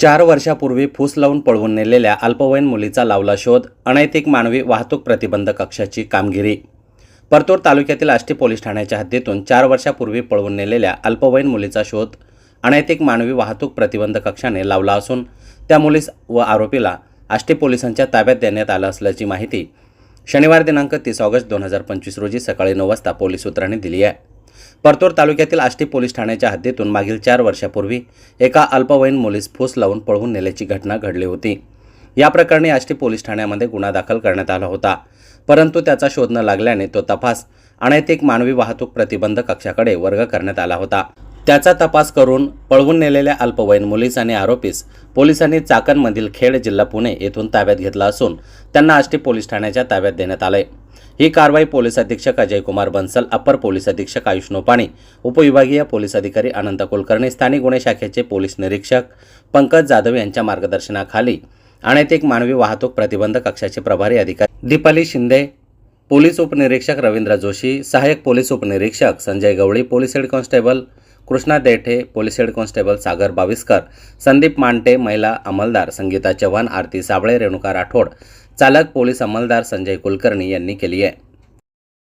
चार वर्षापूर्वी फूस लावून पळवून नेलेल्या अल्पवयीन मुलीचा लावला शोध अनैतिक मानवी वाहतूक प्रतिबंध कक्षाची कामगिरी. परतूर तालुक्यातील आष्टी पोलीस ठाण्याच्या हद्दीतून चार वर्षापूर्वी पळवून नेलेल्या अल्पवयीन मुलीचा शोध अनैतिक मानवी वाहतूक प्रतिबंध कक्षाने लावला असून त्या मुलीस व आरोपीला आष्टी पोलिसांच्या ताब्यात देण्यात आलं असल्याची माहिती शनिवार दिनांक तीस ऑगस्ट दोन हजार पंचवीस रोजी सकाळी नऊ वाजता पोलीस सूत्रांनी दिली आहे. परतूर तालुक्यातील आष्टी पोलीस ठाण्याच्या हद्दीतून मागील चार वर्षापूर्वी एका अल्पवयीन मुलीस फूस लावून पळवून नेल्याची घटना घडली होती. या प्रकरणी आष्टी पोलीस ठाण्यामध्ये गुन्हा दाखल करण्यात आला होता. परंतु त्याचा शोध न लागल्याने तो तपास अनैतिक मानवी वाहतूक प्रतिबंध कक्षाकडे वर्ग करण्यात आला होता. त्याचा तपास करून पळवून नेलेल्या अल्पवयीन मुलीस आणि आरोपीस पोलिसांनी चाकणमधील खेड जिल्हा पुणे येथून ताब्यात घेतला असून त्यांना आष्टी पोलीस ठाण्याच्या ताब्यात देण्यात आले ही कारवाई पोलीस अधीक्षक अजय कुमार बन्सल अप्पर पोलीस अधीक्षक आयुष नोपाणे उपविभागीय पोलीस अधिकारी अनंत कुलकर्णी स्थानिक गुन्हे शाखेचे पोलीस निरीक्षक पंकज जाधव यांच्या मार्गदर्शनाखाली अनैतिक मानवी वाहतूक प्रतिबंध कक्षाचे प्रभारी अधिकारी दीपाली शिंदे पोलीस उपनिरीक्षक रवींद्र जोशी सहाय्यक पोलीस उपनिरीक्षक Sanjay Gawali police head constable Krishna Dethe police head constable Sagar Baviskar Sandeep Mante महिला अंमलदार संगीता चव्हाण आरती साबळे रेणुका राठोड चालक पोलीस अंमलदार संजय कुलकर्णी यांनी केली आहे.